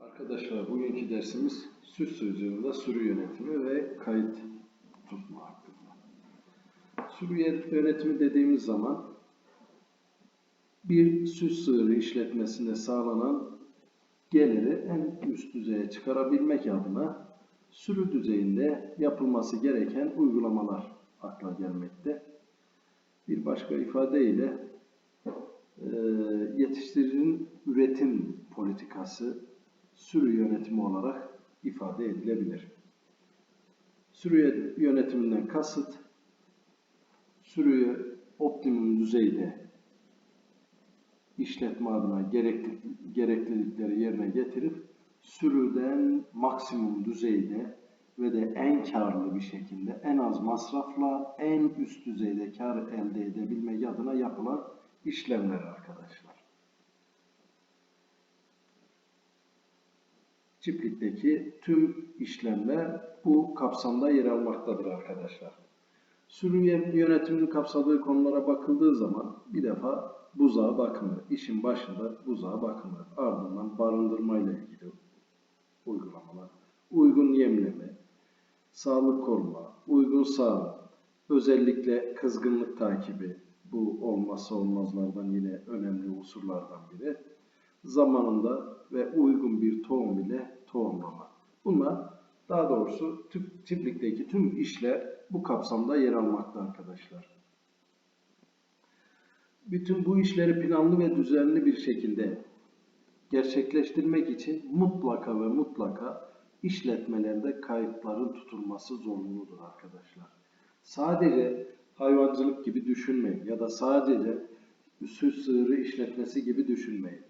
Arkadaşlar bugünkü dersimiz süs sözcüğünde sürü yönetimi ve kayıt tutma hakkında. Sürü yönetimi dediğimiz zaman bir süs sığırı işletmesinde sağlanan geliri en üst düzeye çıkarabilmek adına sürü düzeyinde yapılması gereken uygulamalar akla gelmekte. Bir başka ifadeyle yetiştiricinin üretim politikası sürü yönetimi olarak ifade edilebilir. Sürü yönetiminden kasıt, sürüyü optimum düzeyde işletme adına gerekli, gereklilikleri yerine getirip sürüden maksimum düzeyde ve de en karlı bir şekilde en az masrafla en üst düzeyde kar elde edebilmek adına yapılan işlemler arkadaşlar. Çiftlikteki tüm işlemler bu kapsamda yer almaktadır arkadaşlar. Sürü yönetiminin kapsadığı konulara bakıldığı zaman bir defa buzağa bakımı, işin başında buzağa bakımı, ardından barındırma ile ilgili uygulamalar, uygun yemleme, sağlık koruma, uygun sağlık, özellikle kızgınlık takibi, bu olmazsa olmazlardan yine önemli unsurlardan biri. Zamanında ve uygun bir tohum ile tohumlama. Bunlar daha doğrusu tüp, çiftlikteki tüm işler bu kapsamda yer almakta arkadaşlar. Bütün bu işleri planlı ve düzenli bir şekilde gerçekleştirmek için mutlaka ve mutlaka işletmelerde kayıtların tutulması zorunludur arkadaşlar. Sadece hayvancılık gibi düşünmeyin ya da sadece süs sığırı işletmesi gibi düşünmeyin.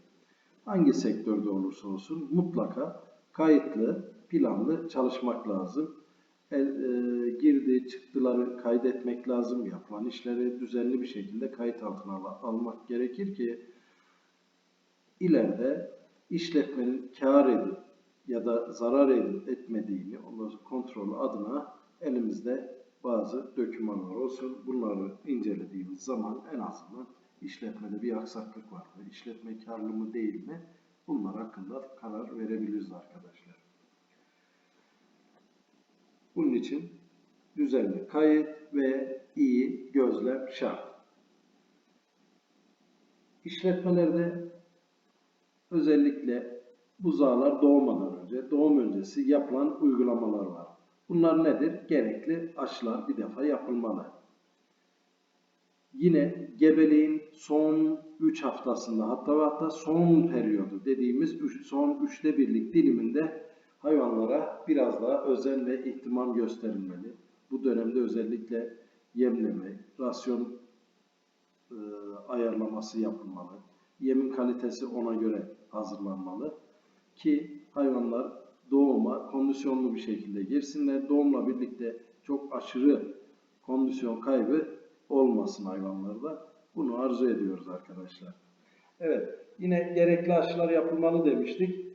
Hangi sektörde olursa olsun mutlaka kayıtlı, planlı çalışmak lazım. El, e, girdi, çıktıları kaydetmek lazım. Yapılan işleri düzenli bir şekilde kayıt altına al almak gerekir ki ileride işletmenin kar edip ya da zarar edip etmediğini onları kontrol adına elimizde bazı dokümanlar olsun. Bunları incelediğimiz zaman en azından işletmede bir aksaklık var mı, işletme karlı mı değil mi bunlar hakkında karar verebiliriz arkadaşlar. Bunun için düzenli kayıt ve iyi gözlem şart. İşletmelerde özellikle buzağlar doğmadan önce, doğum öncesi yapılan uygulamalar var. Bunlar nedir? Gerekli aşılar bir defa yapılmalı. Yine gebeliğin son 3 haftasında hatta ve hatta son periyodu dediğimiz üç, son üçte birlik diliminde hayvanlara biraz daha özen ve ihtimam gösterilmeli. Bu dönemde özellikle yemleme, rasyon e, ayarlaması yapılmalı. Yemin kalitesi ona göre hazırlanmalı ki hayvanlar doğuma kondisyonlu bir şekilde girsinler. Doğumla birlikte çok aşırı kondisyon kaybı olmasın hayvanlarda. Bunu arzu ediyoruz arkadaşlar. Evet, yine gerekli aşılar yapılmalı demiştik.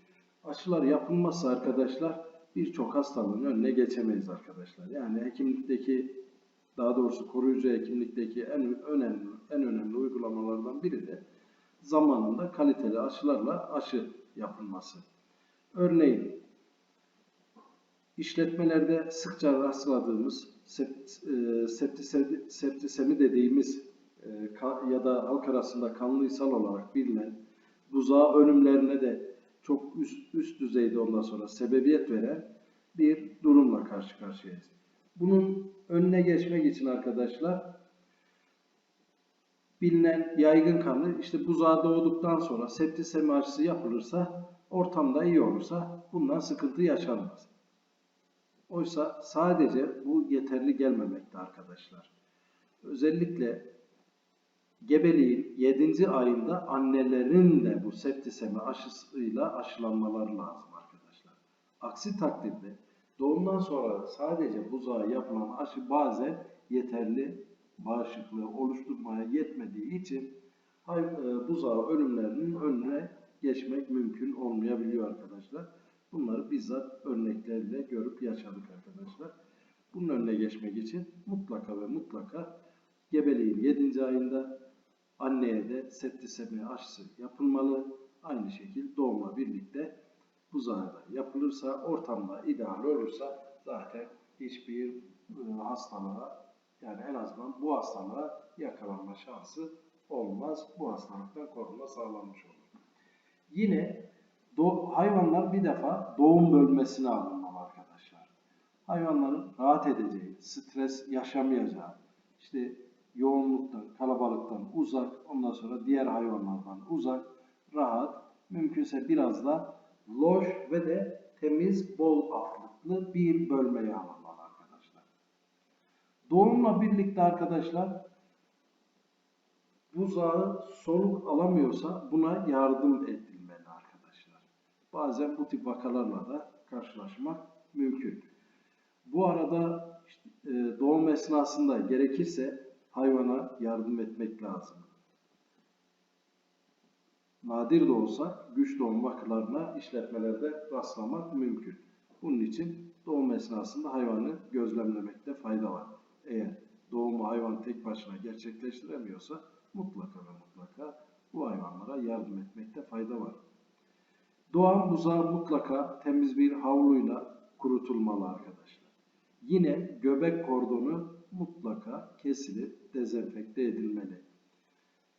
Aşılar yapılmazsa arkadaşlar birçok hastalığın önüne geçemeyiz arkadaşlar. Yani hekimlikteki daha doğrusu koruyucu hekimlikteki en önemli en önemli uygulamalardan biri de zamanında kaliteli aşılarla aşı yapılması. Örneğin işletmelerde sıkça rastladığımız e, septisemi dediğimiz e, ya da halk arasında kanlıysal olarak bilinen buzağı ölümlerine de çok üst, üst düzeyde ondan sonra sebebiyet veren bir durumla karşı karşıyayız. Bunun önüne geçmek için arkadaşlar bilinen yaygın kanlı işte buzağı doğduktan sonra septisemi aşısı yapılırsa ortamda iyi olursa bundan sıkıntı yaşanmaz. Oysa sadece bu yeterli gelmemekte arkadaşlar. Özellikle gebeliğin 7. ayında annelerin de bu septisemi aşısıyla aşılanmaları lazım arkadaşlar. Aksi takdirde doğumdan sonra sadece buzağa yapılan aşı bazen yeterli bağışıklığı oluşturmaya yetmediği için e, buzağı ölümlerinin önüne geçmek mümkün olmayabiliyor arkadaşlar. Bunları bizzat örneklerle görüp yaşadık arkadaşlar. Bunun önüne geçmek için mutlaka ve mutlaka gebeliğin 7. ayında anneye de septisemi aşısı yapılmalı. Aynı şekilde doğumla birlikte bu buzağda yapılırsa, ortamda ideal olursa zaten hiçbir e, hastalığa yani en azından bu hastalığa yakalanma şansı olmaz. Bu hastalıktan korunma sağlanmış olur. Yine do- hayvanlar bir defa doğum bölmesine alınmalı arkadaşlar. Hayvanların rahat edeceği, stres yaşamayacağı, işte yoğunluktan, kalabalıktan uzak, ondan sonra diğer hayvanlardan uzak, rahat, mümkünse biraz da loş ve de temiz, bol aflıklı bir bölmeye alınmalı arkadaşlar. Doğumla birlikte arkadaşlar buzağı soluk alamıyorsa buna yardım arkadaşlar. Bazen bu tip vakalarla da karşılaşmak mümkün. Bu arada işte, e, doğum esnasında gerekirse hayvana yardım etmek lazım. Nadir de olsa güç doğum vakalarına işletmelerde rastlamak mümkün. Bunun için doğum esnasında hayvanı gözlemlemekte fayda var. Eğer doğumu hayvan tek başına gerçekleştiremiyorsa mutlaka ve mutlaka bu hayvanlara yardım etmekte fayda var. Doğan buzağı mutlaka temiz bir havluyla kurutulmalı arkadaşlar. Yine göbek kordonu mutlaka kesilip dezenfekte edilmeli.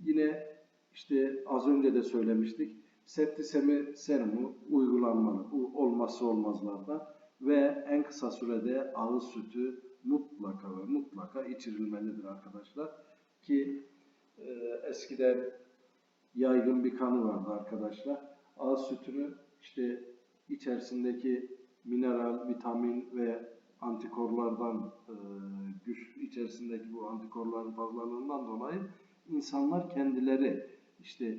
Yine işte az önce de söylemiştik. Septisemi serumu uygulanmalı. Bu olmazsa olmazlardan ve en kısa sürede ağız sütü mutlaka ve mutlaka içirilmelidir arkadaşlar. Ki e, eskiden yaygın bir kanı vardı arkadaşlar. Ağız sütünü işte içerisindeki mineral, vitamin ve antikorlardan e, güç içerisindeki bu antikorların fazlalığından dolayı insanlar kendileri işte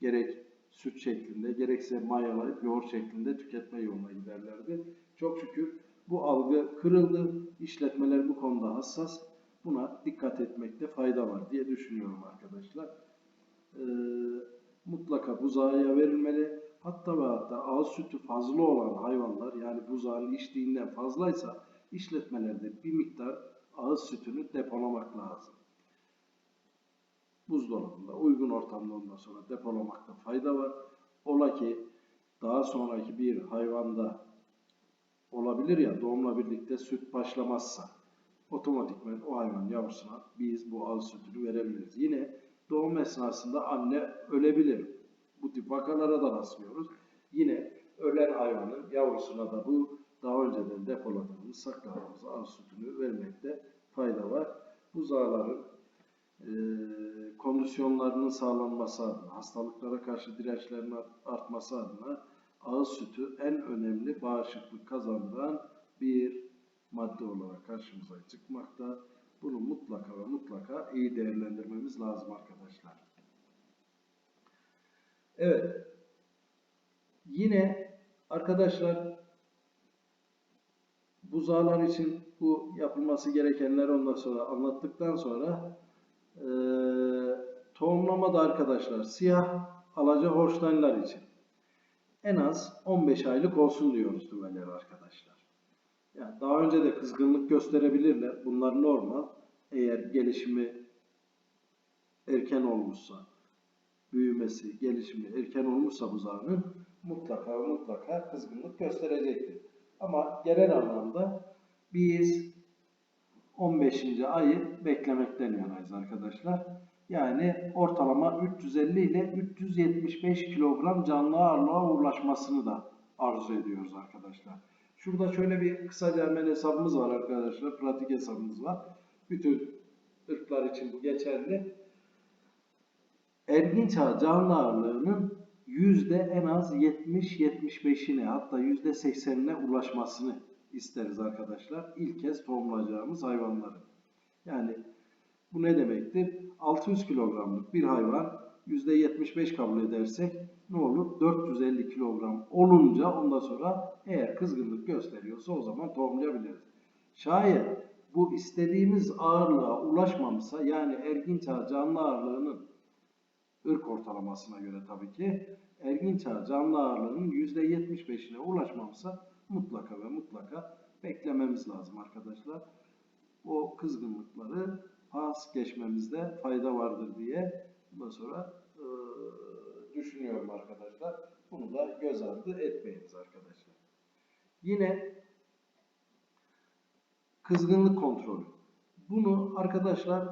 gerek süt şeklinde gerekse mayalayıp yoğurt şeklinde tüketme yoluna giderlerdi. Çok şükür bu algı kırıldı. İşletmeler bu konuda hassas. Buna dikkat etmekte fayda var diye düşünüyorum arkadaşlar. Ee, mutlaka buzağıya verilmeli. Hatta ve hatta ağız sütü fazla olan hayvanlar yani buzağın içtiğinden fazlaysa işletmelerde bir miktar ağız sütünü depolamak lazım. Buzdolabında uygun ortamda ondan sonra depolamakta fayda var. Ola ki daha sonraki bir hayvanda olabilir ya doğumla birlikte süt başlamazsa otomatikman o hayvan yavrusuna biz bu ağız sütünü verebiliriz. Yine doğum esnasında anne ölebilir. Bu tip vakalara da rastlıyoruz. Yine ölen hayvanın yavrusuna da bu daha önceden depoladığımız, sakladığımız ağız sütünü vermekte fayda var. Buzağların e, kondisyonlarının sağlanması adına, hastalıklara karşı dirençlerinin artması adına ağız sütü en önemli bağışıklık kazandıran bir madde olarak karşımıza çıkmakta. Bunu mutlaka ve mutlaka iyi değerlendirmemiz lazım arkadaşlar. Evet. Yine arkadaşlar buzağlar için bu yapılması gerekenleri ondan sonra anlattıktan sonra eee tohumlamada arkadaşlar siyah alaca Holstein'lar için en az 15 aylık olsun diyoruz düveleri arkadaşlar. Yani daha önce de kızgınlık gösterebilirler. Bunlar normal. Eğer gelişimi erken olmuşsa, büyümesi, gelişimi erken olmuşsa buzağının mutlaka ve mutlaka kızgınlık gösterecektir. Ama genel anlamda biz 15. ayı beklemekten yanayız arkadaşlar. Yani ortalama 350 ile 375 kilogram canlı ağırlığa ulaşmasını da arzu ediyoruz arkadaşlar. Şurada şöyle bir kısaca hemen hesabımız var arkadaşlar. Pratik hesabımız var. Bütün ırklar için bu geçerli. Ergin çağ canlı ağırlığının yüzde en az 70-75'ine hatta yüzde 80'ine ulaşmasını isteriz arkadaşlar. İlk kez tohumlayacağımız hayvanların. Yani bu ne demektir? 600 kilogramlık bir hayvan %75 kabul edersek ne olur? 450 kilogram olunca ondan sonra eğer kızgınlık gösteriyorsa o zaman tohumlayabiliriz. Şayet bu istediğimiz ağırlığa ulaşmamışsa yani ergin çağ canlı ağırlığının ırk ortalamasına göre tabii ki ergin çağ canlı ağırlığının %75'ine ulaşmamışsa mutlaka ve mutlaka beklememiz lazım arkadaşlar. O kızgınlıkları pas geçmemizde fayda vardır diye bundan sonra düşünüyorum arkadaşlar. Bunu da göz ardı etmeyiniz arkadaşlar. Yine kızgınlık kontrolü. Bunu arkadaşlar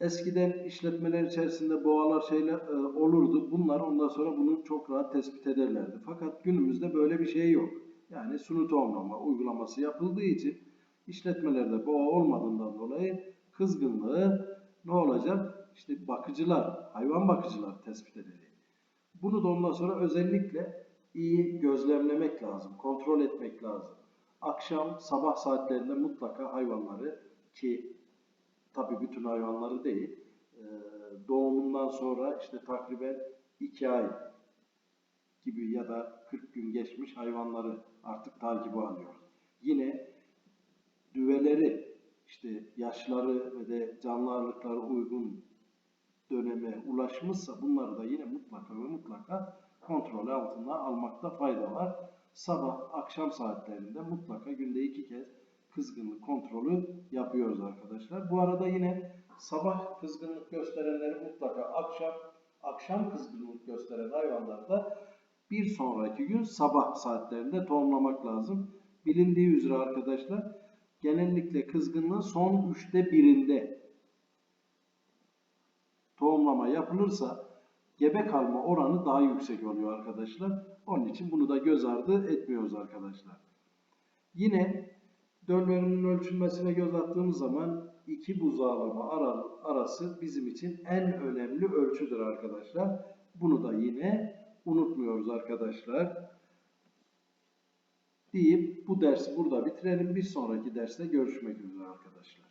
eskiden işletmeler içerisinde boğalar şeyler e, olurdu. Bunlar ondan sonra bunu çok rahat tespit ederlerdi. Fakat günümüzde böyle bir şey yok. Yani suni tohumlama uygulaması yapıldığı için işletmelerde boğa olmadığından dolayı kızgınlığı ne olacak? İşte bakıcılar, hayvan bakıcılar tespit edecek. Bunu da ondan sonra özellikle iyi gözlemlemek lazım, kontrol etmek lazım. Akşam, sabah saatlerinde mutlaka hayvanları ki tabii bütün hayvanları değil, doğumundan sonra işte takriben 2 ay gibi ya da 40 gün geçmiş hayvanları artık takibe alıyoruz. Yine düveleri işte yaşları ve de canlı ağırlıkları uygun döneme ulaşmışsa bunları da yine mutlaka ve mutlaka kontrol altına almakta fayda var. Sabah, akşam saatlerinde mutlaka günde iki kez kızgınlık kontrolü yapıyoruz arkadaşlar. Bu arada yine sabah kızgınlık gösterenleri mutlaka akşam, akşam kızgınlık gösteren hayvanlarda bir sonraki gün sabah saatlerinde tohumlamak lazım. Bilindiği üzere arkadaşlar genellikle kızgınlığın son üçte birinde tohumlama yapılırsa gebe kalma oranı daha yüksek oluyor arkadaşlar. Onun için bunu da göz ardı etmiyoruz arkadaşlar. Yine döl veriminin ölçülmesine göz attığımız zaman iki buzağlama ara- arası bizim için en önemli ölçüdür arkadaşlar. Bunu da yine unutmuyoruz arkadaşlar. Deyip bu dersi burada bitirelim. Bir sonraki derste görüşmek üzere arkadaşlar.